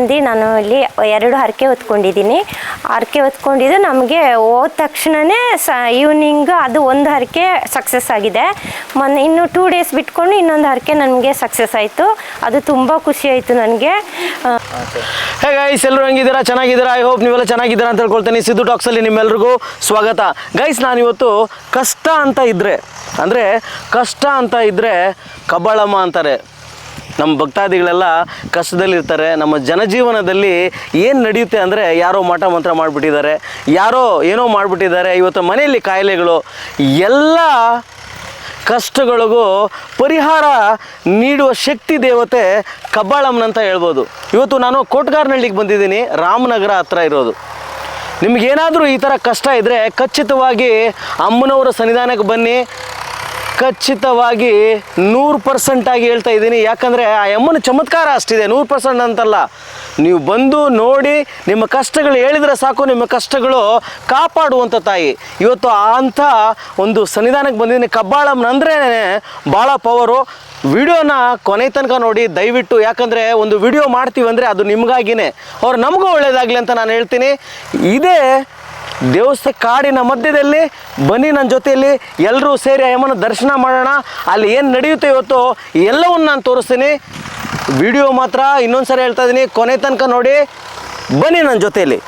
ಬಂದು ನಾನು ಇಲ್ಲಿ ಎರಡು ಹರಕೆ ಹೊತ್ಕೊಂಡಿದ್ದೀನಿ. ಹರಕೆ ಹೊತ್ಕೊಂಡಿದ್ದು ನಮಗೆ ಹೋದ ತಕ್ಷಣವೇ ಸ ಈವ್ನಿಂಗ್ ಅದು ಒಂದು ಹರಕೆ ಸಕ್ಸಸ್ ಆಗಿದೆ. ಮೊನ್ನೆ ಇನ್ನು ಟೂ ಡೇಸ್ ಬಿಟ್ಕೊಂಡು ಇನ್ನೊಂದು ಹರಕೆ ನನಗೆ ಸಕ್ಸಸ್ ಆಯಿತು. ಅದು ತುಂಬ ಖುಷಿ ಆಯಿತು ನನಗೆ. ಹೇ ಗೈಸ್ ಎಲ್ಲರೂ ಹೆಂಗಿದ್ದೀರಾ? ಚೆನ್ನಾಗಿದ್ದೀರಾ? ಐ ಹೋಪ್ ನೀವೆಲ್ಲ ಚೆನ್ನಾಗಿದ್ದೀರಾ ಅಂತ ಹೇಳ್ಕೊಳ್ತೀನಿ. ಸಿದ್ದು ಟಾಕ್ಸಲ್ಲಿ ನಿಮ್ಮೆಲ್ರಿಗೂ ಸ್ವಾಗತ. ಗೈಸ್ ನಾನಿವತ್ತು ಕಷ್ಟ ಅಂತ ಇದ್ದರೆ ಅಂದರೆ ಕಷ್ಟ ಅಂತ ಇದ್ದರೆ ಕಬ್ಬಾಳಮ್ಮ ಅಂತಾರೆ. ನಮ್ಮ ಭಕ್ತಾದಿಗಳೆಲ್ಲ ಕಷ್ಟದಲ್ಲಿರ್ತಾರೆ. ನಮ್ಮ ಜನಜೀವನದಲ್ಲಿ ಏನು ನಡೆಯುತ್ತೆ ಅಂದರೆ ಯಾರೋ ಮಠ ಮಂತ್ರ ಮಾಡಿಬಿಟ್ಟಿದ್ದಾರೆ, ಯಾರೋ ಏನೋ ಮಾಡಿಬಿಟ್ಟಿದ್ದಾರೆ, ಇವತ್ತು ಮನೆಯಲ್ಲಿ ಕಾಯಿಲೆಗಳು, ಎಲ್ಲ ಕಷ್ಟಗಳಿಗೂ ಪರಿಹಾರ ನೀಡುವ ಶಕ್ತಿ ದೇವತೆ ಕಬ್ಬಾಳಮ್ಮನಂತ ಹೇಳ್ಬೋದು. ಇವತ್ತು ನಾನು ಕೋಟ್ಗಾರ್ನಹಳ್ಳಿಗೆ ಬಂದಿದ್ದೀನಿ, ರಾಮನಗರ ಹತ್ರ ಇರೋದು. ನಿಮಗೇನಾದರೂ ಈ ಥರ ಕಷ್ಟ ಇದ್ದರೆ ಖಚಿತವಾಗಿ ಅಮ್ಮನವರ ಸನ್ನಿಧಾನಕ್ಕೆ ಬನ್ನಿ ಖಚಿತವಾಗಿ ನೂರು ಪರ್ಸೆಂಟಾಗಿ ಹೇಳ್ತಾ ಇದ್ದೀನಿ. ಯಾಕಂದರೆ ಆ ಯಮ್ಮನ ಚಮತ್ಕಾರ ಅಷ್ಟಿದೆ. ನೂರು ಪರ್ಸೆಂಟ್ ಅಂತಲ್ಲ. ನೀವು ಬಂದು ನೋಡಿ ನಿಮ್ಮ ಕಷ್ಟಗಳು ಹೇಳಿದರೆ ಸಾಕು. ನಿಮ್ಮ ಕಷ್ಟಗಳು ಕಾಪಾಡುವಂಥ ತಾಯಿ. ಇವತ್ತು ಅಂಥ ಒಂದು ಸನ್ನಿಧಾನಕ್ಕೆ ಬಂದಿದ್ದೀನಿ. ಕಬ್ಬಾಳಮ್ಮನ ಅಂದ್ರೆ ಭಾಳ ಪವರು ವಿಡಿಯೋನ ಕೊನೆ ತನಕ ನೋಡಿ, ದಯವಿಟ್ಟು. ಯಾಕಂದರೆ ಒಂದು ವಿಡಿಯೋ ಮಾಡ್ತೀವಿ ಅಂದರೆ ಅದು ನಿಮಗಾಗಿನೇ. ಅವ್ರು ನಮಗೂ ಒಳ್ಳೆಯದಾಗಲಿ ಅಂತ ನಾನು ಹೇಳ್ತೀನಿ. ಇದೇ ದೇವಸ್ಥಾನ ಕಾಡಿನ ಮಧ್ಯದಲ್ಲಿ ಬನ್ನಿ ನನ್ನ ಜೊತೆಯಲ್ಲಿ ಎಲ್ಲರೂ ಸೇರಿ ಅಯ್ಯಮ್ಮನ ದರ್ಶನ ಮಾಡೋಣ. ಅಲ್ಲಿ ಏನು ನಡೆಯುತ್ತೆ ಇವತ್ತು ಎಲ್ಲವನ್ನು ನಾನು ತೋರಿಸ್ತೀನಿ. ವಿಡಿಯೋ ಮಾತ್ರ ಇನ್ನೊಂದು ಸರಿ ಹೇಳ್ತಾ ಇದ್ದೀನಿ ಕೊನೆ ತನಕ ನೋಡಿ, ಬನ್ನಿ ನನ್ನ ಜೊತೆಯಲ್ಲಿ.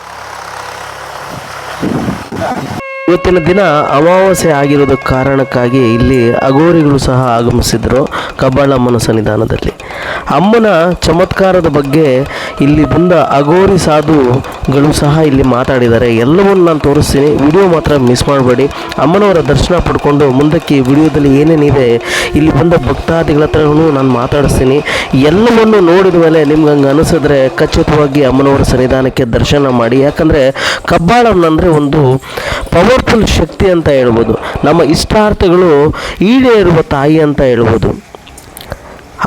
ಇವತ್ತಿನ ದಿನ ಅಮಾವಾಸ್ಯೆ ಆಗಿರೋದ ಕಾರಣಕ್ಕಾಗಿ ಇಲ್ಲಿ ಅಗೋರಿಗಳು ಸಹ ಆಗಮಿಸಿದ್ರು. ಕಬ್ಬಾಳಮ್ಮನ ಸನ್ನಿಧಾನದಲ್ಲಿ. ಅಮ್ಮನ ಚಮತ್ಕಾರದ ಬಗ್ಗೆ ಇಲ್ಲಿ ಬಂದ ಅಘೋರಿ ಸಾಧುಗಳು ಸಹ ಇಲ್ಲಿ ಮಾತಾಡಿದ್ದಾರೆ. ಎಲ್ಲವನ್ನು ನಾನು ತೋರಿಸ್ತೀನಿ. ವಿಡಿಯೋ ಮಾತ್ರ ಮಿಸ್ ಮಾಡಬೇಡಿ. ಅಮ್ಮನವರ ದರ್ಶನ ಪಡ್ಕೊಂಡು ಮುಂದಕ್ಕೆ ವಿಡಿಯೋದಲ್ಲಿ ಏನೇನಿದೆ ಇಲ್ಲಿ ಬಂದ ಭಕ್ತಾದಿಗಳ ಹತ್ರನೂ ನಾನು ಮಾತಾಡಿಸ್ತೀನಿ. ಎಲ್ಲವನ್ನು ನೋಡಿದ ಮೇಲೆ ನಿಮ್ಗೆ ಹಂಗೆ ಅನಿಸಿದ್ರೆ ಖಚಿತವಾಗಿ ಅಮ್ಮನವರ ಸನ್ನಿಧಾನಕ್ಕೆ ದರ್ಶನ ಮಾಡಿ. ಯಾಕಂದರೆ ಕಬ್ಬಾಳಮ್ಮನಂದರೆ ಒಂದು ಪವರ್ಫುಲ್ ಶಕ್ತಿ ಅಂತ ಹೇಳ್ಬೋದು. ನಮ್ಮ ಇಷ್ಟಾರ್ಥಗಳು ಈಡೇರುವ ತಾಯಿ ಅಂತ ಹೇಳ್ಬೋದು.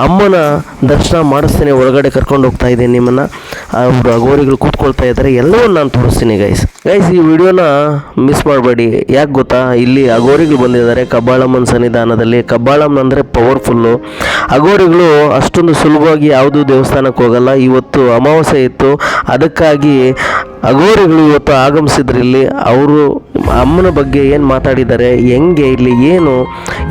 ಅಮ್ಮನ ದರ್ಶನ ಮಾಡಿಸ್ತೀನಿ, ಒಳಗಡೆ ಕರ್ಕೊಂಡು ಹೋಗ್ತಾ ಇದ್ದೀನಿ ನಿಮ್ಮನ್ನು. ಅವರು ಅಗೋರಿಗಳು ಕೂತ್ಕೊಳ್ತಾ ಇದ್ದಾರೆ, ಎಲ್ಲವನ್ನು ನಾನು ತೋರಿಸ್ತೀನಿ ಗೈಸ್ ಗೈಸ್ ಈ ವಿಡಿಯೋನ ಮಿಸ್ ಮಾಡಬೇಡಿ. ಯಾಕೆ ಗೊತ್ತಾ? ಇಲ್ಲಿ ಅಗೋರಿಗಳು ಬಂದಿದ್ದಾರೆ. ಕಬ್ಬಾಳಮ್ಮನ ಸನ್ನಿಧಾನದಲ್ಲಿ. ಕಬ್ಬಾಳಮ್ಮನ ಅಂದರೆ ಪವರ್ಫುಲ್ಲು ಅಗೋರಿಗಳು ಅಷ್ಟೊಂದು ಸುಲಭವಾಗಿ ಯಾವುದೂ ದೇವಸ್ಥಾನಕ್ಕೆ ಹೋಗಲ್ಲ. ಇವತ್ತು ಅಮಾವಾಸ್ಯೆ ಇತ್ತು. ಅದಕ್ಕಾಗಿ ಅಗೋರಿಗಳು ಇವತ್ತು ಆಗಮಿಸಿದ್ರು ಇಲ್ಲಿ. ಅವರು ಅಮ್ಮನ ಬಗ್ಗೆ ಏನು ಮಾತಾಡಿದ್ದಾರೆ? ಹೆಂಗೆ ಇಲ್ಲಿ? ಏನು?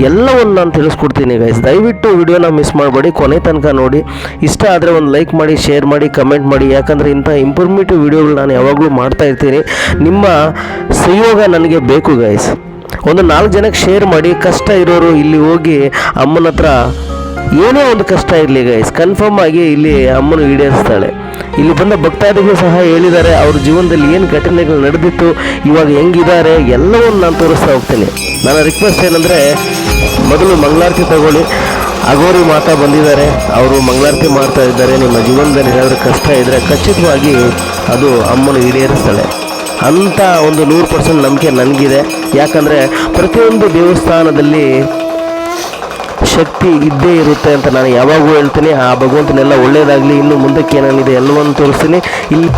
ಎಲ್ಲವನ್ನು ನಾನು ತಿಳಿಸ್ಕೊಡ್ತೀನಿ ಗೈಸ್ ದಯವಿಟ್ಟು ವಿಡಿಯೋನ ಮಿಸ್ ಮಾಡಬೇಡಿ. ಕೊನೆ ತನಕ ನೋಡಿ. ಇಷ್ಟ ಆದರೆ ಒಂದು ಲೈಕ್ ಮಾಡಿ ಶೇರ್ ಮಾಡಿ ಕಮೆಂಟ್ ಮಾಡಿ. ಯಾಕಂದರೆ ಇಂಥ ಇಂಪ್ರೂವ್ಮೆಂಟಿವ್ ವಿಡಿಯೋಗಳು ನಾನು ಯಾವಾಗಲೂ ಮಾಡ್ತಾ ಇರ್ತೀನಿ. ನಿಮ್ಮ ಸಹಯೋಗ ನನಗೆ ಬೇಕು ಗೈಸ್ ಒಂದು ನಾಲ್ಕು ಜನಕ್ಕೆ ಶೇರ್ ಮಾಡಿ, ಕಷ್ಟ ಇರೋರು ಇಲ್ಲಿ ಹೋಗಿ ಅಮ್ಮನ ಹತ್ರ ಏನೇ ಒಂದು ಕಷ್ಟ ಇರಲಿ ಗೈಸ್ ಕನ್ಫರ್ಮ್ ಆಗಿ ಇಲ್ಲಿ ಅಮ್ಮನ ಈಡೇರಿಸ್ತಾಳೆ. ಇಲ್ಲಿ ಬಂದ ಭಕ್ತಾದಿಗಳು ಸಹ ಹೇಳಿದ್ದಾರೆ, ಅವ್ರ ಜೀವನದಲ್ಲಿ ಏನು ಘಟನೆಗಳು ನಡೆದಿತ್ತು, ಇವಾಗ ಹೆಂಗಿದ್ದಾರೆ, ಎಲ್ಲವನ್ನು ನಾನು ತೋರಿಸ್ತಾ ಹೋಗ್ತೀನಿ. ನನ್ನ ರಿಕ್ವೆಸ್ಟ್ ಏನಂದರೆ, ಮೊದಲು ಮಂಗಳಾರತಿ ತಗೊಳ್ಳಿ. ಅಗೋರಿ ಮಾತಾ ಬಂದಿದ್ದಾರೆ, ಅವರು ಮಂಗಳಾರತಿ ಮಾಡ್ತಾ ಇದ್ದಾರೆ. ನಿಮ್ಮ ಜೀವನದಲ್ಲಿ ಏನಾದರೂ ಕಷ್ಟ ಇದ್ದರೆ ಖಚಿತವಾಗಿ ಅದು ಅಮ್ಮನ ಈಡೇರಿಸ್ತಾಳೆ. ಅಂಥ ಒಂದು ನೂರು ಪರ್ಸೆಂಟ್ ನಂಬಿಕೆ ನನಗಿದೆ. ಯಾಕಂದರೆ ಪ್ರತಿಯೊಂದು ದೇವಸ್ಥಾನದಲ್ಲಿ ಶಕ್ತಿ ಇದ್ದೇ ಇರುತ್ತೆ ಅಂತ ನಾನು ಯಾವಾಗೂ ಹೇಳ್ತೀನಿ. ಆ ಭಗವಂತನೆಲ್ಲ ಒಳ್ಳೆಯದಾಗಲಿ ಇನ್ನು ಮುಂದಕ್ಕೆ ಏನೇನಿದೆ ಎಲ್ಲವನ್ನು ತೋರಿಸ್ತೀನಿ. ಇಲ್ಲಿ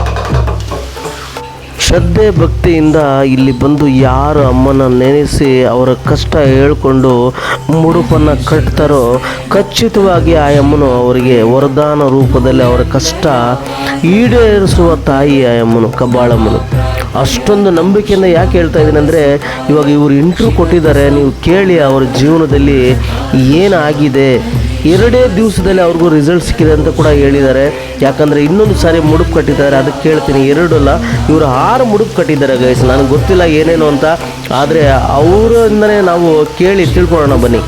ಶ್ರದ್ಧೆ ಭಕ್ತಿಯಿಂದ ಇಲ್ಲಿ ಬಂದು ಯಾರು ಅಮ್ಮನ ನೆನೆಸಿ ಅವರ ಕಷ್ಟ ಹೇಳ್ಕೊಂಡು ಮುಡುಪನ್ನು ಕಟ್ತಾರೋ, ಖಚಿತವಾಗಿ ಆ ಅಮ್ಮನು ಅವರಿಗೆ ವರದಾನ ರೂಪದಲ್ಲಿ ಅವರ ಕಷ್ಟ ಈಡೇರಿಸುವ ತಾಯಿ ಆ ಅಮ್ಮನು ಕಬ್ಬಾಳಮ್ಮನು ಅಷ್ಟೊಂದು ನಂಬಿಕೆಯಿಂದ ಯಾಕೆ ಹೇಳ್ತಾ ಇದ್ದೀನಿ ಅಂದರೆ, ಇವಾಗ ಇವರು ಇಂಟ್ರೂ ಕೊಟ್ಟಿದ್ದಾರೆ, ನೀವು ಕೇಳಿ ಅವರ ಜೀವನದಲ್ಲಿ ಏನಾಗಿದೆ ಎರಡೇ ದಿವಸದಲ್ಲಿ ಅವ್ರಿಗೂ ರಿಸಲ್ಟ್ ಸಿಕ್ಕಿದೆ ಅಂತ ಕೂಡ ಹೇಳಿದ್ದಾರೆ. ಯಾಕಂದರೆ ಇನ್ನೊಂದು ಸಾರಿ ಮುಡುಪು ಕಟ್ಟಿದ್ದಾರೆ, ಅದಕ್ಕೆ ಕೇಳ್ತೀನಿ ಎರಡಲ್ಲ ಇವರು ಆರು ಮುಡುಪು ಕಟ್ಟಿದ್ದಾರೆ ಗೈಸ್ ನನಗೆ ಗೊತ್ತಿಲ್ಲ ಏನೇನು ಅಂತ, ಆದರೆ ಅವರಿಂದನೇ ನಾವು ಕೇಳಿ ತಿಳ್ಕೊಳ್ಳೋಣ ಬನ್ನಿ.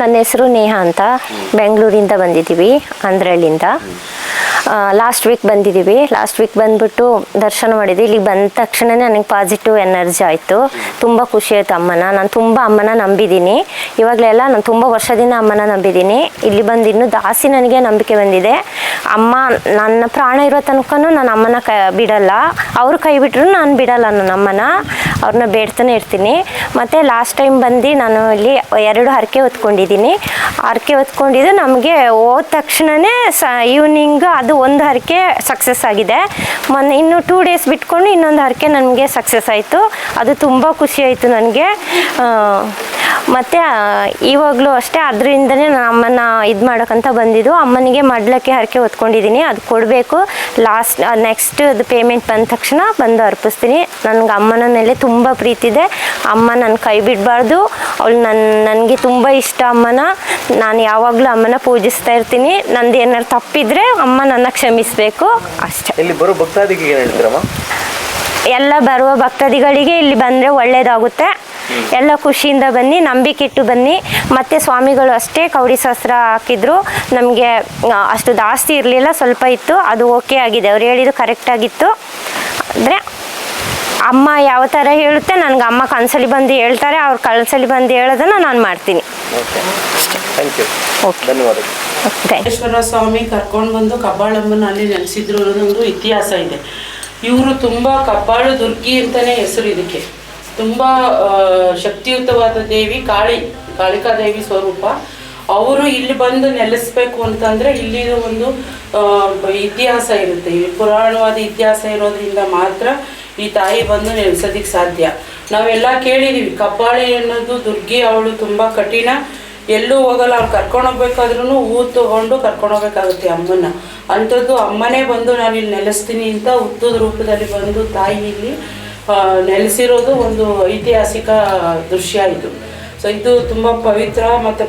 ನನ್ನ ಹೆಸರು ನೇಹಾ ಅಂತ. ಬೆಂಗಳೂರಿಂದ ಬಂದಿದ್ದೀವಿ ಅಂದ್ರಳ್ಳಿಂದ ಲಾಸ್ಟ್ ವೀಕ್ ಬಂದಿದ್ದೀವಿ ಲಾಸ್ಟ್ ವೀಕ್ ಬಂದ್ಬಿಟ್ಟು ದರ್ಶನ ಮಾಡಿದ್ವಿ. ಇಲ್ಲಿಗೆ ಬಂದ ತಕ್ಷಣನೇ ನನಗೆ ಪಾಸಿಟಿವ್ ಎನರ್ಜಿ ಆಯಿತು. ತುಂಬ ಖುಷಿ ಆಯಿತು ಅಮ್ಮನ. ನಾನು ತುಂಬ ಅಮ್ಮನ ನಂಬಿದ್ದೀನಿ ಇವಾಗಲೆಲ್ಲ ನಾನು ತುಂಬ ವರ್ಷದಿಂದ ಅಮ್ಮನ ನಂಬಿದ್ದೀನಿ ಇಲ್ಲಿ ಬಂದು ಇನ್ನೂ ಜಾಸ್ತಿ ನನಗೆ ನಂಬಿಕೆ ಬಂದಿದೆ. ಅಮ್ಮ, ನನ್ನ ಪ್ರಾಣ ಇರೋ ತನಕ ನಾನು ಅಮ್ಮನ ಕ ಬಿಡಲ್ಲ. ಅವರು ಕೈ ಬಿಟ್ಟರು ನಾನು ಬಿಡಲ್ಲ ನನ್ನ ಅಮ್ಮನ. ಅವ್ರನ್ನ ಬೇಡ್ತಾನೆ ಇರ್ತೀನಿ. ಮತ್ತು ಲಾಸ್ಟ್ ಟೈಮ್ ಬಂದು ನಾನು ಇಲ್ಲಿ ಎರಡು ಹರಕೆ ಹೊತ್ಕೊಂಡಿದ್ದೀನಿ. ಹರಕೆ ಹೊತ್ಕೊಂಡಿದ್ದು ನಮಗೆ ಹೋದ ತಕ್ಷಣವೇ ಸ ಈವ್ನಿಂಗ್ ಅದು ಒಂದು ಹರಕೆ ಸಕ್ಸಸ್ ಆಗಿದೆ. ಮೊನ್ನೆ ಇನ್ನು ಟೂ ಡೇಸ್ ಬಿಟ್ಕೊಂಡು ಇನ್ನೊಂದು ಹರಕೆ ನನಗೆ ಸಕ್ಸಸ್ ಆಯಿತು. ಅದು ತುಂಬ ಖುಷಿ ಆಯಿತು ನನಗೆ. ಮತ್ತು ಇವಾಗಲೂ ಅಷ್ಟೇ ಅದರಿಂದನೇ ನಾನು ಅಮ್ಮನ ಇದು ಮಾಡೋಕ್ಕಂತ ಬಂದಿದ್ದು ಅಮ್ಮನಿಗೆ ಮಡ್ಲಕ್ಕೆ ಹರಕೆ ಹೊತ್ಕೊಂಡಿದ್ದೀನಿ ಅದು ಕೊಡಬೇಕು. ಲಾಸ್ಟ್ ನೆಕ್ಸ್ಟ್ ಅದು ಪೇಮೆಂಟ್ ಬಂದ ತಕ್ಷಣ ಬಂದು ಅರ್ಪಿಸ್ತೀನಿ. ನನಗೆ ಅಮ್ಮನ ಮೇಲೆ ತುಂಬ ಪ್ರೀತಿ ಇದೆ. ಅಮ್ಮ ನನ್ನ ಕೈ ಬಿಡಬಾರ್ದು. ಅವಳು ನನ್ನ ನನಗೆ ತುಂಬ ಇಷ್ಟ ಅಮ್ಮನ. ನಾನು ಯಾವಾಗಲೂ ಅಮ್ಮನ ಪೂಜಿಸ್ತಾ ಇರ್ತೀನಿ. ನಂದು ಏನಾರು ತಪ್ಪಿದ್ರೆ ಅಮ್ಮ ನನ್ನ ಕ್ಷಮಿಸಬೇಕು. ಅಷ್ಟೇ. ಇಲ್ಲಿ ಬರೋ ಭಕ್ತಾದಿಗಳಿಗೆ ಏನು ಹೇಳ್ತೀರಮ್ಮ? ಎಲ್ಲ ಬರುವ ಭಕ್ತಾದಿಗಳಿಗೆ ಇಲ್ಲಿ ಬಂದರೆ ಒಳ್ಳೆಯದಾಗುತ್ತೆ ಎಲ್ಲ ಖುಷಿಯಿಂದ ಬನ್ನಿ ನಂಬಿಕೆ ಇಟ್ಟು ಬನ್ನಿ. ಮತ್ತು ಸ್ವಾಮಿಗಳು ಅಷ್ಟೇ ಕೌಡಿ ಶಾಸ್ತ್ರ ಹಾಕಿದ್ರು. ನಮಗೆ ಅಷ್ಟು ಜಾಸ್ತಿ ಇರಲಿಲ್ಲ ಸ್ವಲ್ಪ ಇತ್ತು. ಅದು ಓಕೆ ಆಗಿದೆ. ಅವ್ರು ಹೇಳಿದ್ದು ಕರೆಕ್ಟಾಗಿತ್ತು ಅಂದರೆ ಅಮ್ಮ ಯಾವ ಥರ ಹೇಳುತ್ತೆ ನನಗೆ ಅಮ್ಮ ಕನ್ಸಲಿ ಬಂದು ಹೇಳ್ತಾರೆ. ಅವ್ರ ಕನ್ಸಲಿ ಬಂದು ಹೇಳೋದನ್ನು ನಾನು ಮಾಡ್ತೀನಿ. ಓಕೆ ಥ್ಯಾಂಕ್ ಯು ಓಕೆ ಧನ್ಯವಾದಗಳು. ಥ್ಯಾಂಕ್ ವೆಂಕಟೇಶ್ವರ ಸ್ವಾಮಿ ಕರ್ಕೊಂಡು ಬಂದು ಕಬ್ಬಾಳಮ್ಮನ ಅಲ್ಲಿ ನೆಲೆಸಿದ್ರು ಅನ್ನೋದೊಂದು ಇತಿಹಾಸ ಇದೆ. ಇವರು ತುಂಬ ಕಬ್ಬಾಳು ದುರ್ಗಿ ಅಂತಾನೆ ಹೆಸರು ಇದಕ್ಕೆ. ತುಂಬ ಶಕ್ತಿಯುತವಾದ ದೇವಿ, ಕಾಳಿ, ಕಾಳಿಕಾ ದೇವಿ ಸ್ವರೂಪ. ಅವರು ಇಲ್ಲಿ ಬಂದು ನೆಲೆಸ್ಬೇಕು ಅಂತಂದ್ರೆ ಇಲ್ಲಿ ಒಂದು ಇತಿಹಾಸ ಇರುತ್ತೆ. ಪುರಾಣವಾದ ಇತಿಹಾಸ ಇರೋದ್ರಿಂದ ಮಾತ್ರ ಈ ತಾಯಿ ಬಂದು ನೆಲೆಸೋದಿಕ್ಕೆ ಸಾಧ್ಯ. ನಾವೆಲ್ಲ ಕೇಳಿದೀವಿ, ಕಬ್ಬಾಳಿ ಅನ್ನೋದು ದುರ್ಗಿ ಅವಳು ತುಂಬ ಕಠಿಣ. ಎಲ್ಲೂ ಹೋಗಲ್ಲ ಅವ್ರು ಕರ್ಕೊಂಡು ಹೋಗ್ಬೇಕಾದ್ರೂ ಹೂ ತಗೊಂಡು ಕರ್ಕೊಂಡು ಹೋಗ್ಬೇಕಾಗುತ್ತೆ ಅಮ್ಮನ ಅಂಥದ್ದು ಅಮ್ಮನೇ ಬಂದು ನಾನು ಇಲ್ಲಿ ನೆಲೆಸ್ತೀನಿ ಅಂತ ಹುತ್ತದ ರೂಪದಲ್ಲಿ ಬಂದು ತಾಯಿ ಇಲ್ಲಿ ನೆಲೆಸಿರೋದು ಒಂದು ಐತಿಹಾಸಿಕ ದೃಶ್ಯ ಇದು. ಸೊ ಇದು ತುಂಬ ಪವಿತ್ರ ಮತ್ತು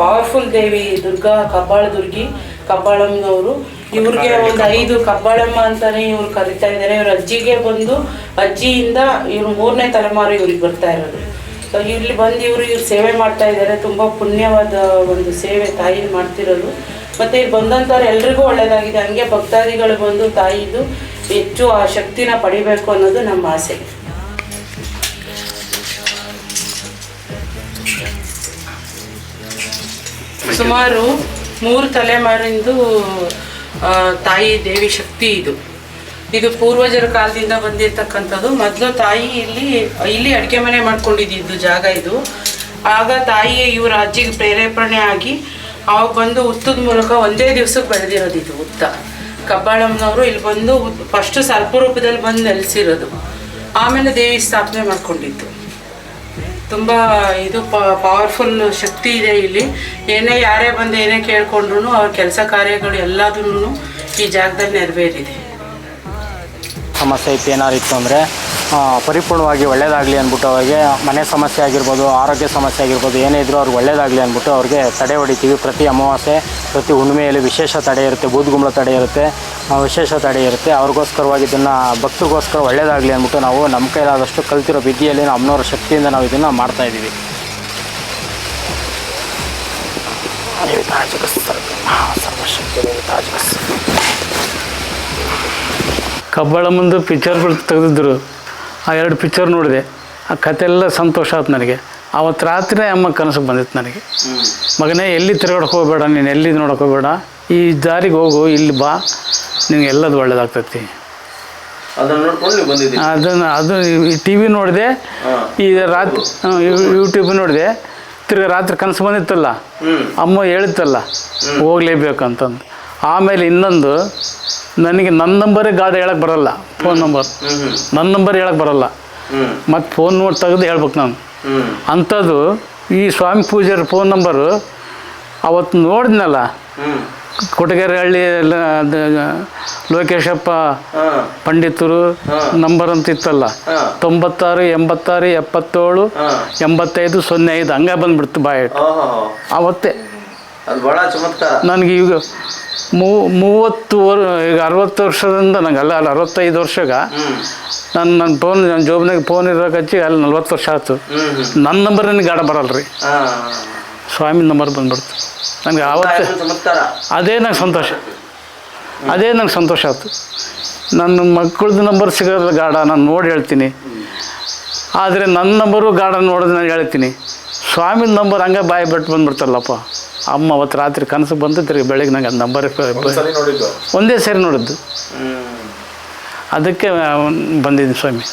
ಪವರ್ಫುಲ್ ದೇವಿ ದುರ್ಗಾ ಕಬ್ಬಾಳ ದುರ್ಗಿ ಕಬ್ಬಾಳಮ್ಮನವರು. ಇವ್ರಿಗೆ ಒಂದು ಐದು ಕಬ್ಬಾಳಮ್ಮ ಅಂತಾನೆ ಇವ್ರು ಕರಿತಾ ಇದ್ದಾರೆ. ಇವ್ರ ಅಜ್ಜಿಗೆ ಬಂದು ಅಜ್ಜಿಯಿಂದ ಇವ್ರು ಮೂರನೇ ತಲೆಮಾರು ಇವ್ರಿಗೆ ಬರ್ತಾ ಇರೋದು. ಸೊ ಇಲ್ಲಿ ಬಂದು ಇವರು ಇವ್ರು ಸೇವೆ ಮಾಡ್ತಾ ಇದ್ದಾರೆ. ತುಂಬ ಪುಣ್ಯವಾದ ಒಂದು ಸೇವೆ ತಾಯಿ ಮಾಡ್ತಿರೋದು. ಮತ್ತು ಇಲ್ಲಿ ಬಂದಂಥವ್ರು ಎಲ್ರಿಗೂ ಒಳ್ಳೆಯದಾಗಿದೆ ಹಂಗೆ ಭಕ್ತಾದಿಗಳು ಬಂದು ತಾಯಿದು ಹೆಚ್ಚು ಆ ಶಕ್ತಿನ ಪಡಿಬೇಕು ಅನ್ನೋದು ನಮ್ಮ ಆಸೆ. ಸುಮಾರು ಮೂರು ತಲೆಮಾರಿಂದು ತಾಯಿ ದೇವಿ ಶಕ್ತಿ ಇದು. ಇದು ಪೂರ್ವಜರ ಕಾಲದಿಂದ ಬಂದಿರತಕ್ಕಂಥದ್ದು. ಮೊದಲು ತಾಯಿ ಇಲ್ಲಿ ಇಲ್ಲಿ ಅಡುಗೆ ಮನೆ ಮಾಡ್ಕೊಂಡಿದ್ದು ಜಾಗ ಇದು. ಆಗ ತಾಯಿಯೇ ಇವ್ರ ಅಜ್ಜಿಗೆ ಪ್ರೇರೇಪಣೆ ಆಗಿ, ಅವಾಗ ಬಂದು ಹುತ್ತದ ಮೂಲಕ ಒಂದೇ ದಿವ್ಸಕ್ಕೆ ಬೆಳೆದಿರೋದು ಇದು ಹುತ್ತ ಕಬ್ಬಾಳಮ್ಮನವರು ಇಲ್ಲಿ ಬಂದು ಫಸ್ಟ್ ಸ್ವಲ್ಪ ರೂಪದಲ್ಲಿ ಬಂದು ನೆಲೆಸಿರೋದು. ಆಮೇಲೆ ದೇವಿ ಸ್ಥಾಪನೆ ಮಾಡ್ಕೊಂಡಿದ್ದು. ತುಂಬ ಇದು ಪವರ್ಫುಲ್ ಶಕ್ತಿ ಇದೆ ಇಲ್ಲಿ. ಏನೇ ಯಾರೇ ಬಂದು ಏನೇ ಕೇಳ್ಕೊಂಡ್ರು ಅವ್ರ ಕೆಲಸ ಕಾರ್ಯಗಳು ಎಲ್ಲದನ್ನು ಈ ಜಾಗದಲ್ಲಿ ನೆರವೇರಿದೆ. ಸಮಸ್ಯೆ ಇತ್ತು ಏನಾರು ಇತ್ತು ಅಂದರೆ ಪರಿಪೂರ್ಣವಾಗಿ ಒಳ್ಳೆಯದಾಗಲಿ ಅಂದ್ಬಿಟ್ಟು ಅವರಿಗೆ ಮನೆ ಸಮಸ್ಯೆ ಆಗಿರ್ಬೋದು, ಆರೋಗ್ಯ ಸಮಸ್ಯೆ ಆಗಿರ್ಬೋದು, ಏನೇ ಇದ್ದರೂ ಅವ್ರಿಗೆ ಒಳ್ಳೆಯದಾಗಲಿ ಅಂದ್ಬಿಟ್ಟು ಅವ್ರಿಗೆ ತಡೆ ಹೊಡಿತೀವಿ. ಪ್ರತಿ ಅಮಾವಾಸ್ಯೆ, ಪ್ರತಿ ಹುಣ್ಣಿಮೆಯಲ್ಲಿ ವಿಶೇಷ ತಡೆ ಇರುತ್ತೆ, ಬೂದ್ಗುಂಬಳ ತಡೆ ಇರುತ್ತೆ ವಿಶೇಷ ತಡೆ ಇರುತ್ತೆ. ಅವ್ರಿಗೋಸ್ಕರವಾಗಿ ಇದನ್ನು, ಭಕ್ತರಿಗೋಸ್ಕರ ಒಳ್ಳೆಯದಾಗಲಿ ಅಂದ್ಬಿಟ್ಟು ನಾವು ನಮ್ಮ ಕೈಲಾದಷ್ಟು ಕಲ್ತಿರೋ ವಿದ್ಯೆಯಲ್ಲಿ ನಾವು ಅಮ್ಮನವ್ರ ಶಕ್ತಿಯಿಂದ ನಾವು ಇದನ್ನು ಮಾಡ್ತಾಯಿದ್ದೀವಿ ಮುಂದೆ ಪಿಕ್ಚರ್ಗಳು ತೆಗೆದಿದ್ರು. ಆ ಎರಡು ಪಿಕ್ಚರ್ ನೋಡಿದೆ. ಆ ಕತೆ ಎಲ್ಲ ಸಂತೋಷ ಆಯ್ತು ನನಗೆ. ಆವತ್ತು ರಾತ್ರಿ ಅಮ್ಮ ಕನಸು ಬಂದಿತ್ತು ನನಗೆ. ಮಗನೇ ಎಲ್ಲಿ ತಿರುಗಾಡಕ್ಕೆ ಹೋಗಬೇಡ ನೀನು ಎಲ್ಲಿ ನೋಡಕ್ಕೆ ಹೋಗಬೇಡ. ಈ ದಾರಿಗೆ ಹೋಗು ಇಲ್ಲಿ ಬಾ. ನಿನಗೆ ಎಲ್ಲದು ಒಳ್ಳೇದಾಗ್ತೈತಿ. ಅದನ್ನ ಅದು ಟಿ ವಿ ನೋಡಿದೆ. ಈ ರಾತ್ರಿ ಯೂಟ್ಯೂಬ್ ನೋಡಿದೆ. ತಿರ್ಗಿ ರಾತ್ರಿ ಕನಸು ಬಂದಿತ್ತಲ್ಲ? ಅಮ್ಮ ಹೇಳಿತ್ತಲ್ಲ ಹೋಗ್ಲೇಬೇಕಂತಂದು. ಆಮೇಲೆ ಇನ್ನೊಂದು ನನಗೆ ನನ್ನ ನಂಬರೇ ಗಾದೆ ಹೇಳಕ್ಕೆ ಬರಲ್ಲ. Phone number. ನನ್ನ ನಂಬರ್ ಹೇಳಕ್ಕೆ ಬರಲ್ಲ. ಮತ್ತು ಫೋನ್ ನೋಡಿ ತೆಗೆದು ಹೇಳ್ಬೇಕು ನಾನು. ಅಂಥದ್ದು ಈ ಸ್ವಾಮಿ ಪೂಜಾರ ಫೋನ್ ನಂಬರು ಅವತ್ತು ನೋಡಿದ್ನಲ್ಲ. ಕೊಟಗೆರಹಳ್ಳಿ ಹಳ್ಳಿ ಲೋಕೇಶಪ್ಪ ಪಂಡಿತರು ನಂಬರ್ ಅಂತ ಇತ್ತಲ್ಲ. ತೊಂಬತ್ತಾರು ಎಂಬತ್ತಾರು ಎಪ್ಪತ್ತೇಳು ಎಂಬತ್ತೈದು ಸೊನ್ನೆ ಐದು ಹಂಗೆ ಬಂದ್ಬಿಡ್ತು ಬಾಯ್. ಅವತ್ತೇ. ಅದು ಬಹಳ ಚಮತ್ಕಾರ. ನನಗೆ ಈಗ ಮೂ ಮೂವತ್ತು ವರ್ ಈಗ ಅರವತ್ತು ವರ್ಷದಿಂದ ನಂಗೆ ಅಲ್ಲ ಅಲ್ಲ ಅರವತ್ತೈದು ವರ್ಷಗ ನನ್ನ ನನ್ನ ಫೋನ್ ನನ್ನ ಜೋಬ್ನಾಗ ಫೋನ್ ಇರೋಕೆ ಹಚ್ಚಿ ಅಲ್ಲಿ ನಲ್ವತ್ತು ವರ್ಷ ಆಯ್ತು. ನನ್ನ ನಂಬರ್ ನನಗೆ ಗಾಡ ಬರಲ್ಲ ರೀ ಸ್ವಾಮಿ ನಂಬರ್ ಬಂದ್ಬಿಡ್ತು. ನನಗೆ ಆವತ್ತು ಅದೇ ನಂಗೆ ಸಂತೋಷ. ಅದೇ ನಂಗೆ ಸಂತೋಷ ಆಯ್ತು. ನನ್ನ ಮಕ್ಕಳದ್ದು ನಂಬರ್ ಸಿಗೋಲ್ಲ ಗಾಡ ನಾನು ನೋಡಿ ಹೇಳ್ತೀನಿ. ಆದರೆ ನನ್ನ ನಂಬರು ಗಾಢ ನೋಡೋದು ನಾನು ಹೇಳ್ತೀನಿ. ಸ್ವಾಮಿ ನಂಬರ್ ಹಂಗೆ ಬಾಯಿ ಬಿಟ್ಟು ಬಂದ್ಬಿಡ್ತಲ್ಲಪ್ಪ ಅಮ್ಮ ಅವತ್ತು ರಾತ್ರಿ ಕನಸು ಬಂದು ತಿರುಗಿ ಬೆಳಗ್ಗೆ ನಂಗೆ ಅದು ನಂಬರ್ ಒಂದೇ ಸರಿ ನೋಡಿದ್ದು? ಅದಕ್ಕೆ ಬಂದಿದ್ದೀನಿ ಸ್ವಾಮಿ.